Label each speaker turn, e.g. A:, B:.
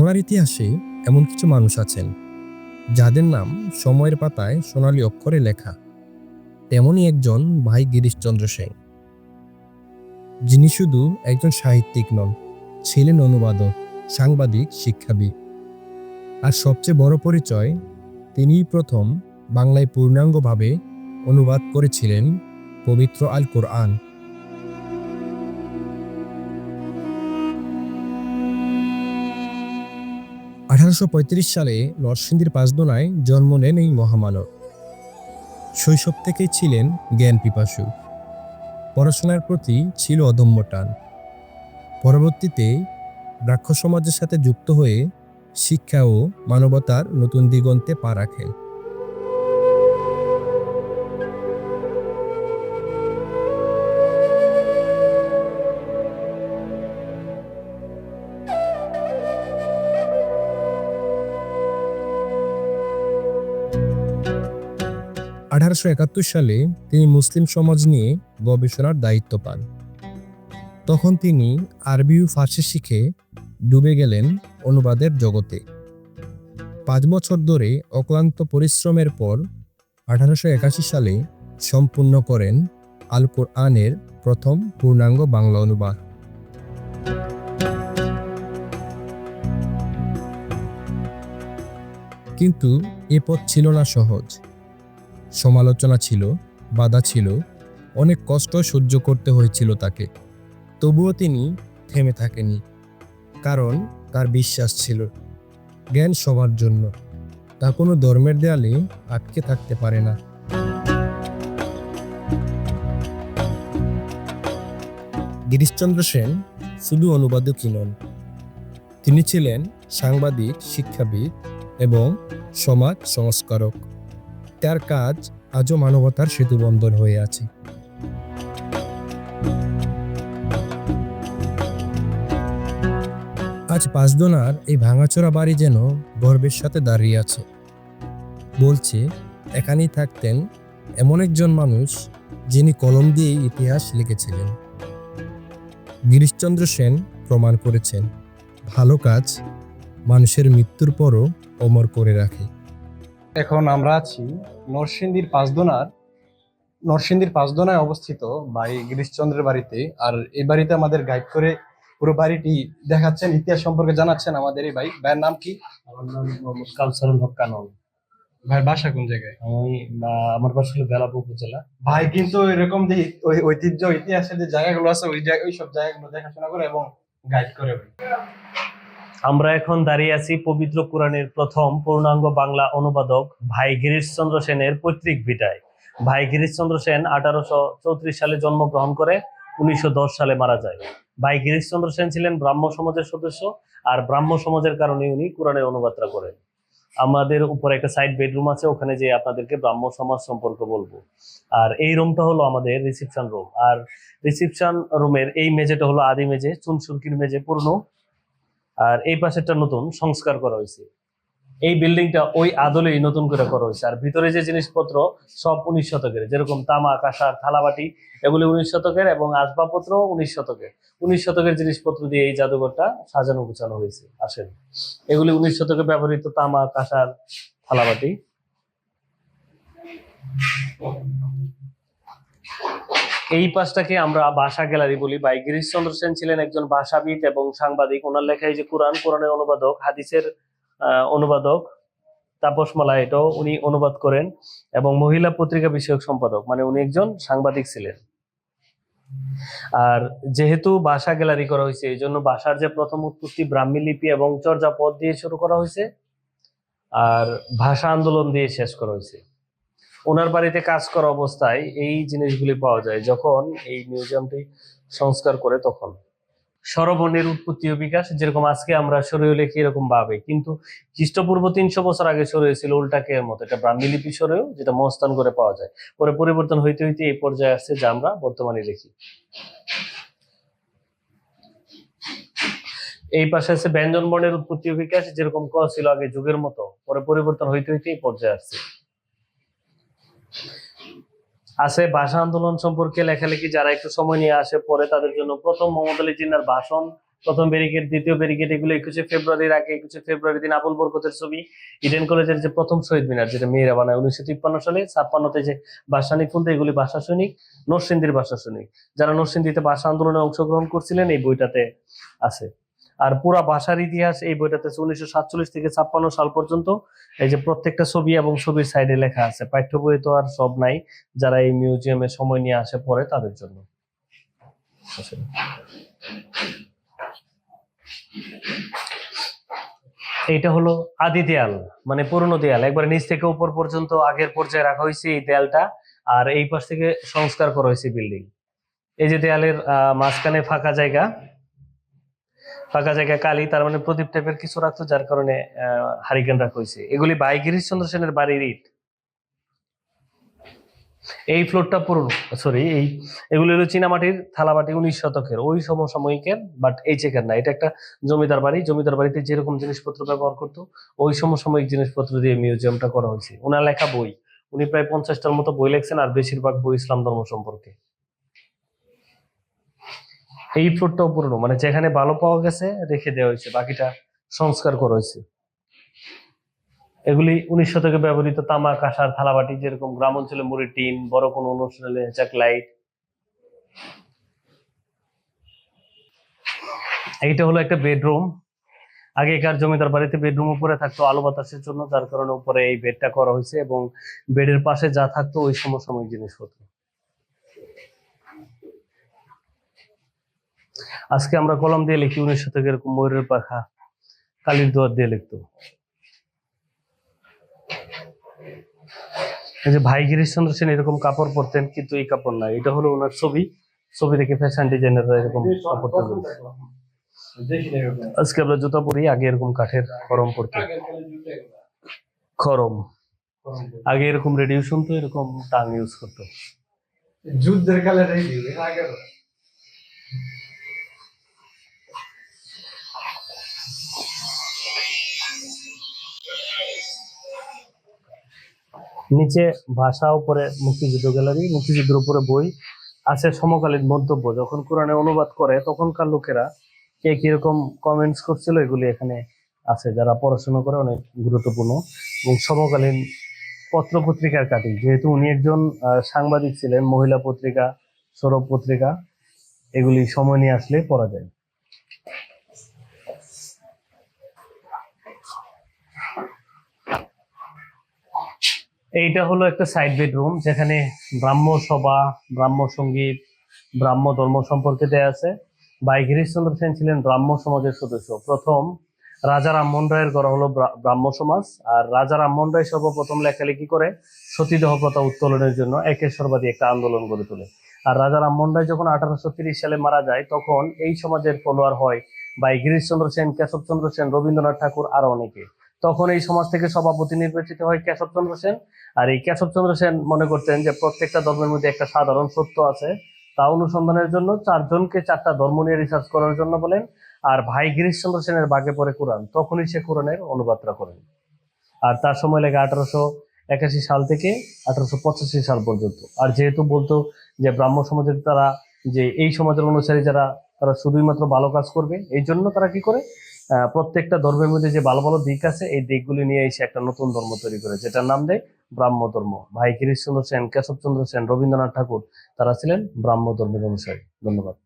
A: বাংলার ইতিহাসে এমন কিছু মানুষ আছেন, যাদের নাম সময়ের পাতায় সোনালী অক্ষরে লেখা। তেমনই একজন ভাই গিরিশচন্দ্র সেন। যিনি শুধু একজন সাহিত্যিক নন, ছিলেন অনুবাদক, সাংবাদিক, শিক্ষাবিদ। আর সবচেয়ে বড় পরিচয়, তিনিই প্রথম বাংলায় পূর্ণাঙ্গভাবে অনুবাদ করেছিলেন পবিত্র আল কোরআন আঠারোশো পঁয়ত্রিশ সালে নরসিংদীর পাঁচদোনায় জন্ম নেন এই মহামানব। শৈশব থেকেই ছিলেন জ্ঞান পিপাসু পড়াশোনার প্রতি ছিল অদম্য টান। পরবর্তীতে ব্রাক্ষ সমাজের সাথে যুক্ত হয়ে শিক্ষা ও মানবতার নতুন দিগন্তে পা রাখেন। আঠারোশো একাত্তর সালে তিনি মুসলিম সমাজ নিয়ে গবেষণার দায়িত্ব পান। তখন তিনি আরবি ও ফার্সি শিখে ডুবে গেলেন অনুবাদের জগতে। পাঁচ বছর ধরে অক্লান্ত পরিশ্রমের পর আঠারোশো একাশি সালে সম্পূর্ণ করেন আল কোরআনের প্রথম পূর্ণাঙ্গ বাংলা অনুবাদ। কিন্তু এ পথ ছিল না সহজ। সমালোচনা ছিল, বাধা ছিল, অনেক কষ্ট সহ্য করতে হয়েছিল তাকে। তবুও তিনি থেমে থাকেনি কারণ তার বিশ্বাস ছিল জ্ঞান সবার জন্য। তা কোনো ধর্মের দেয়ালে আটকে থাকতে পারে না। গিরিশচন্দ্র সেন শুধু অনুবাদকই নন, তিনি ছিলেন সাংবাদিক, শিক্ষাবিদ এবং সমাজ সংস্কারক। তার কাজ আজও মানবতার সেতুবন্ধন হয়ে আছে। আজ পাঁচদোনার এই ভাঙাচোরা বাড়ি যেন গর্বের সাথে দাঁড়িয়ে আছে। বলছে, এখানেই থাকতেন এমন একজন মানুষ যিনি কলম দিয়ে ইতিহাস লিখেছিলেন। গিরিশচন্দ্র সেন প্রমাণ করেছেন, ভালো কাজ মানুষের মৃত্যুর পরও অমর করে রাখে।
B: এখন আমরা আছি নরসিংদীর পাঁচদোনার। নরসিংদীর পাঁচদোনায় অবস্থিত ভাই গিরিশচন্দ্রের বাড়িতে। আর এই বাড়িতে আমাদের গাইড করে পুরো বাড়িটি দেখাচ্ছেন ইতিহাস সম্পর্কে জানাচ্ছেন আমাদের এই ভাই। ভাইয়ের নাম কি?
C: আমার নাম মোহাম্মদ কাউসারুল হক কানন।
B: ভাই বাসা কোন জায়গায়?
C: আমি আমার বাসা হলো বেলাপু উপজেলা।
B: ভাই কিন্তু এরকম যে ওই ঐতিহ্য ইতিহাসের যে জায়গাগুলো আছে ওই জায়গা ওই সব জায়গাগুলো দেখাশোনা করে এবং গাইড করে ভাই।
C: আমরা এখন দাঁড়িয়ে আছি পবিত্র কোরআনের প্রথম পূর্ণাঙ্গ বাংলা অনুবাদক ভাই গিরিশ গিরিশচন্দ্র সেনের পৈতৃক ভিটায়। ভাই গিরিশচন্দ্র সেন আঠারোশো চৌত্রিশ সালে জন্মগ্রহণ করে, উনিশশো দশ সালে মারা যায়। ভাই গিরিশচন্দ্র সেন ছিলেন ব্রাহ্ম সমাজের সদস্য আর ব্রাহ্ম সমাজের কারণে উনি কোরআনের অনুবাদটা করেন। আমাদের উপরে একটা সাইড বেডরুম আছে, ওখানে যে আপনাদেরকে ব্রাহ্ম সমাজ সম্পর্কে বলব। আর এই রুমটা হলো আমাদের রিসিপশন রুম আর রিসিপশন রুমের এই মেঝেটা হলো আদি মেঝে, চুনসুরকির মেঝে পুরনো আর এই পাশেরটা নতুন, সংস্কার করা হয়েছে। এই বিল্ডিংটা ওই আদলেই নতুন করে করা হয়েছে। আর ভিতরে যে জিনিসপত্র, সব উনিশ শতকের, যেরকম তামা, কাঁসার, থালাবাটি, এগুলি উনিশ শতকের এবং আসবাবপত্র উনিশ শতকের। উনিশ শতকের জিনিসপত্র দিয়ে এই জাদুঘরটা সাজানো গুছানো হয়েছে, আসেন। এগুলি উনিশ শতকে ব্যবহৃত তামা, কাঁসার, থালাবাটি। এই পাশটাকে আমরা ভাষা গ্যালারি বলি। ভাই গিরিশচন্দ্র সেন ছিলেন একজন ভাষাবিদ এবং সাংবাদিক। ওনার লেখায় যে কোরআন, কোরআনের অনুবাদক, হাদিসের অনুবাদক তাপসমালা এটাও উনি অনুবাদ করেন এবং মহিলা পত্রিকা বিষয়ক সম্পাদক। মানে উনি একজন সাংবাদিক ছিলেন। আর যেহেতু ভাষা গ্যালারি করা হয়েছে, এই জন্য ভাষার যে প্রথম উৎপত্তি ব্রাহ্মী লিপি এবং চর্যাপদ দিয়ে শুরু করা হয়েছে, আর ভাষা আন্দোলন দিয়ে শেষ করা হয়েছে। ওনার বাড়িতে কাজ করা অবস্থায় এই জিনিসগুলি পাওয়া যায় যখন এই মিউজিয়ামটি সংস্কার করে তখন। স্বরবর্ণের উৎপত্তি ও বিকাশ, যেরকম আজকে আমরা সরিয়ে লেখি, এরকম ভাবে। কিন্তু খ্রিস্টপূর্ব তিনশো বছর আগে সরিয়ে ছিল উল্টাকে এর মতো। এটা ব্রাহ্মী লিপি সরেও যেটা মস্তান করে পাওয়া যায়। পরে পরিবর্তন হইতে হইতে এই পর্যায়ে আসছে যা আমরা বর্তমানে লিখি। এই পাশে আছে ব্যঞ্জন বর্ণের উৎপত্তি ও বিকাশ, যেরকম ক ছিল আগে যুগের মতো। পরে পরিবর্তন হইতে হইতে এই পর্যায়ে আসছে। আছে ভাষা আন্দোলন সম্পর্কে লেখালেখি, যারা একটু সময় নিয়ে আসে পরে তাদের জন্য প্রথম মোহাম্মদ আলী জিন্নার ভাষণ, প্রথম ব্যারিকেড, দ্বিতীয় ব্যারিকেড, এগুলো একুশে ফেব্রুয়ারির আগে, একুশে ফেব্রুয়ারি দিন আবুল বরকতের ছবি, ইডেন কলেজের যে প্রথম শহীদ মিনার, যেটা মেয়েরা বানায় উনিশশো তিপ্পান্ন সালে, ছাপ্পান্নতে যে বাসানিক ফুলতে এগুলি ভাষা সৈনিক, নরসিংদীর ভাষা সৈনিক। যারা নরসিংদীতে ভাষা আন্দোলনে অংশগ্রহণ করছিলেন, এই বইটাতে আছে। আর পুরা ভাষার ইতিহাস এই বইটাতে উনিশশো সাতচল্লিশ থেকে ছাপ্পান্ন সাল পর্যন্ত। এই যে প্রত্যেকটা ছবি এবং ছবির সাইডে লেখা আছে, পাঠ্য বই তো আর সব নাই, যারা এই মিউজিয়ামে সময় নিয়ে আসে পড়ে তাদের জন্য। এইটা হলো আদি দেয়াল মানে পুরনো দেয়াল। একবার নিচ থেকে উপর পর্যন্ত আগের পর্যায়ে রাখা হয়েছে এই দেয়ালটা, আর এই পাশ থেকে সংস্কার করা হয়েছে বিল্ডিং। এই যে দেয়ালের মাঝখানে ফাঁকা জায়গা ফাঁকা জায়গায় কালি, তার মানে প্রদীপ টাইপের কিছু রাখতো, যার কারণে হারিকেন রাখা হয়েছে। এগুলি ভাই গিরিশচন্দ্র সেনের বাড়ির ইট। এই ফ্লোরটা পুরনো সরি এই, এগুলি হলো চীনামাটির থালাবাটি উনিশ শতকের, ওই সমসাময়িকের বাট এই চেকের না, এটা একটা জমিদার বাড়ি, জমিদার বাড়িতে যেরকম জিনিসপত্র ব্যবহার করতো, ওই সমসাময়িক জিনিসপত্র দিয়ে মিউজিয়ামটা করা হয়েছে। ওনার লেখা বই, উনি প্রায় পঞ্চাশটার মতো বই লেখছেন, আর বেশিরভাগ বই ইসলাম ধর্ম সম্পর্কে। এই ফ্লোরটাও পুরনো মানে যেখানে ভালো পাওয়া গেছে রেখে দেওয়া হয়েছে, বাকিটা সংস্কার করা হয়েছে। এগুলি উনিশ শতকে ব্যবহৃত তামা কাঁসার থালাবাটি, যেরকম গ্রাম অঞ্চলে মুড়ি, টিন, বড় কোনো অনুষ্ঠানে হেঁচাক লাইট। এইটা হলো একটা বেডরুম। আগেকার জমিদার বাড়িতে বেডরুম উপরে থাকতো আলো বাতাসের জন্য, যার কারণে উপরে এই বেডটা করা হয়েছে এবং বেডের পাশে যা থাকতো ওই সমসাময়িক জিনিসপত্র। আজকে আমরা কলম দিয়ে লিখি উনিশ শতকে এরকম ময়ূরের পাখা কালির দোয়ার দিয়ে লিখতো। এই যে ভাই গিরিশচন্দ্র সেন এরকম কাপড় পরতেন কিন্তু এই কাপড় না এটা হলো ওনার ছবি। ছবি দেখে ফ্যাশন ডিজাইনাররা এরকম কাপড় আজকে আমরা জুতা পরি আগে এরকম কাঠের খরম পরতাম খরম। আগে এরকম রেডিও শুনতো এরকম টাং ইউজ করতো।
B: যুদ্ধের কালে রেডি
C: নিচে ভাষা উপরে মুক্তিযুদ্ধ গ্যালারি, মুক্তিযুদ্ধের উপরে বই আছে সমকালীন মন্তব্য। যখন কোরআনে অনুবাদ করে, তখনকার লোকেরা কে কীরকম কমেন্টস করছিল এগুলি এখানে আছে। যারা পড়াশোনা করে অনেক গুরুত্বপূর্ণ এবং সমকালীন পত্র পত্রিকার কাটি। যেহেতু উনি একজন সাংবাদিক ছিলেন, মহিলা পত্রিকা, সৌরভ পত্রিকা, এগুলি সময় নিয়ে আসলে পড়া যায়। এইটা হলো একটা সাইড বেডরুম যেখানে ব্রাহ্ম সভা, ব্রাহ্ম সংগীত, ব্রাহ্ম ধর্ম সম্পর্কে দেয়া আছে। ভাই গিরিশচন্দ্র সেন ছিলেন ব্রাহ্ম সমাজের সদস্য। প্রথম, রাজা রামমোহন রায়ের গড়া হলো ব্রাহ্ম সমাজ। আর রাজা রামমোহন রায় সর্বপ্রথম লেখালেখি করে সতীদাহ প্রথা উত্তোলনের জন্য একেশ্বরবাদী একটা আন্দোলন গড়ে তোলে। আর রাজা রামমোহন রায় যখন আঠারোশো তিরিশ সালে মারা যায়, তখন এই সমাজের ফলোয়ার হয় ভাই গিরিশচন্দ্র সেন কেশবচন্দ্র সেন রবীন্দ্রনাথ ঠাকুর আরও অনেকে। তখন এই সমাজ থেকে সভাপতি নির্বাচিত হয় কেশবচন্দ্র সেন। আর এই কেশবচন্দ্র সেন মনে করতেন যে প্রত্যেকটা ধর্মের মধ্যে একটা সাধারণ সত্য আছে। তা অনুসন্ধানের জন্য চারজনকে চারটা ধর্ম নিয়ে রিসার্চ করার জন্য বলেন। আর ভাই গিরিশচন্দ্র সেনের বাগে পড়ে কোরআন, তখনই সে কোরআনের অনুবাদটা করেন। আর তার সময় লেগে আঠারোশো একাশি সাল থেকে আঠারোশো পঁচাশি সাল পর্যন্ত। আর যেহেতু বলতো যে ব্রাহ্ম সমাজের তারা যে এই সমাজের অনুসারী যারা, তারা শুধুই মাত্র ভালো কাজ করবে, এই জন্য তারা কি করে? প্রত্যেকটা ধর্মের মধ্যে যে ভালো ভালো দিক আছে, এই দিকগুলি নিয়ে এসে একটা নতুন ধর্ম তৈরি করে যেটার নাম দেয় ব্রাহ্ম ধর্ম। ভাই গিরিশচন্দ্র সেন, কেশবচন্দ্র সেন, রবীন্দ্রনাথ ঠাকুর, তারা ছিলেন ব্রাহ্ম ধর্মের অনুসারী। ধন্যবাদ।